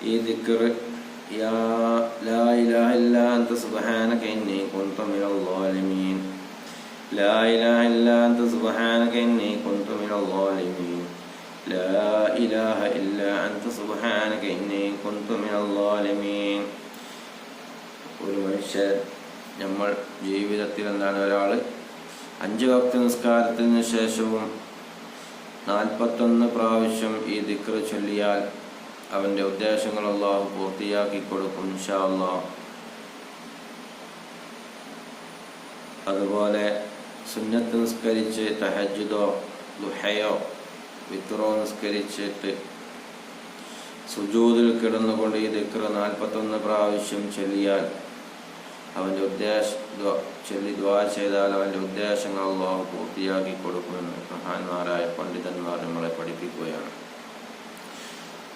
ഈ ദിക്ർ യാ ലാ ഇലാഹ ഇല്ലാ അൻത സുബ്ഹാനക ഇന്നി കുൻതു മിനൽ ളാലിമീൻ ലാ ഇലാഹ ഇല്ലാ അൻത സുബ്ഹാനക ഇന്നി കുൻതു മിനൽ ളാലിമീൻ ലാ ഇലാഹ ഇല്ലാ അൻത സുബ്ഹാനക ഇന്നി കുൻതു മിനൽ ളാലിമീൻ ഒരു മനുഷ്യൻ നമ്മൾ ജീവിതത്തിൽ എന്താണ് ഒരാൾ അഞ്ച് വക്ത നിസ്കാരത്തിന് ശേഷവും നാൽപ്പത്തൊന്ന് പ്രാവശ്യം ഈ ദിക്ർ ചൊല്ലിയാൽ അവന്റെ ഉദ്ദേശങ്ങൾ അള്ളാഹു പൂർത്തിയാക്കി കൊടുക്കും ഇൻഷാ അതുപോലെ സുന്നത്ത് നിസ്കരിച്ച് തഹജുദോ ദുഹയോ വിത്രോ നിസ്കരിച്ചിട്ട് സുജൂതിൽ കിടന്നുകൊണ്ട് ഈ ദിക്ര നാൽപ്പത്തൊന്ന് പ്രാവശ്യം ചൊല്ലിയാൽ അവന്റെ ഉദ്ദേശ ചൊല്ലി ദ്വാ ചെയ്താൽ അവന്റെ ഉദ്ദേശങ്ങൾ അള്ളാഹു പൂർത്തിയാക്കി കൊടുക്കുമെന്ന് മഹാന്മാരായ പണ്ഡിതന്മാർ നമ്മളെ പഠിപ്പിക്കുകയാണ്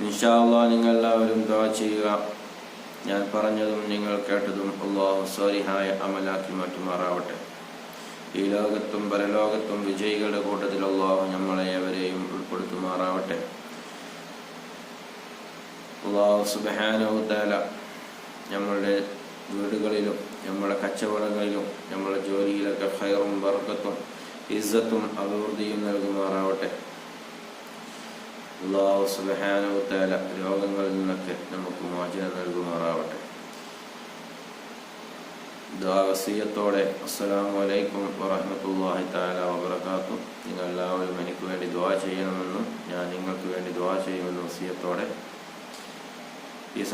ഇൻഷാല്ലാ നിങ്ങൾ എല്ലാവരും ദാ ചെയ്യുക. ഞാൻ പറഞ്ഞതും നിങ്ങൾ കേട്ടതും അള്ളാഹു സോലിഹായ അമലാക്കി മാറ്റുമാറാവട്ടെ. ഈ ലോകത്തും പരലോകത്തും വിജയികളുടെ കൂട്ടത്തിൽ അള്ളാഹു നമ്മളെ എവരെയും ഉൾപ്പെടുത്തുമാറാവട്ടെ. അള്ളാഹു സുബാനവുദ്ദാല നമ്മളുടെ വീടുകളിലും നമ്മുടെ കച്ചവടങ്ങളിലും നമ്മുടെ ജോലിയിലൊക്കെ ഹൈറും വർക്കത്തും ഇസ്സത്തും അഭിവൃദ്ധിയും നൽകുമാറാവട്ടെ. അള്ളാഹു സുബഹാനുത്താല രോഗങ്ങളിൽ നിന്നൊക്കെ നമുക്ക് മോചനം നൽകുമാറാവട്ടെ. ദ്വാവസീയത്തോടെ അസ്സലാമു അലൈക്കും വറഹമത്തല്ലാഹി താല വബർക്കാത്തു നിങ്ങൾ എല്ലാവരും എനിക്ക് വേണ്ടി ദ്വാ ചെയ്യണമെന്നും ഞാൻ നിങ്ങൾക്ക് വേണ്ടി ദ്വാ ചെയ്യുമെന്നും വസീയത്തോടെ. ഈ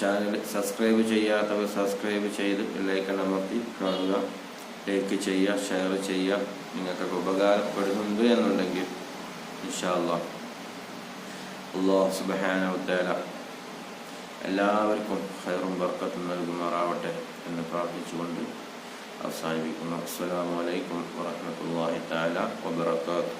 ചാനൽ സബ്സ്ക്രൈബ് ചെയ്യാത്തവർ സബ്സ്ക്രൈബ് ചെയ്ത് ലൈക്കൺ അമർത്തി കാണുക. ലൈക്ക് ചെയ്യുക ഷെയർ ചെയ്യുക. നിങ്ങൾക്കൊക്കെ ഉപകാരപ്പെടുന്നുണ്ട് എന്നുണ്ടെങ്കിൽ ഇൻഷാല്ലാ അള്ളാഹു. സുബാനവത്തേല എല്ലാവർക്കും ഹൈറും ബർക്കത്തും നൽകുമാറാവട്ടെ എന്ന് പ്രാർത്ഥിച്ചുകൊണ്ട് അവസാനിപ്പിക്കുന്നു. അസ്സലാമു അലൈക്കും വറഹമത്തല്ലാഹി താല വബർക്കാത്തു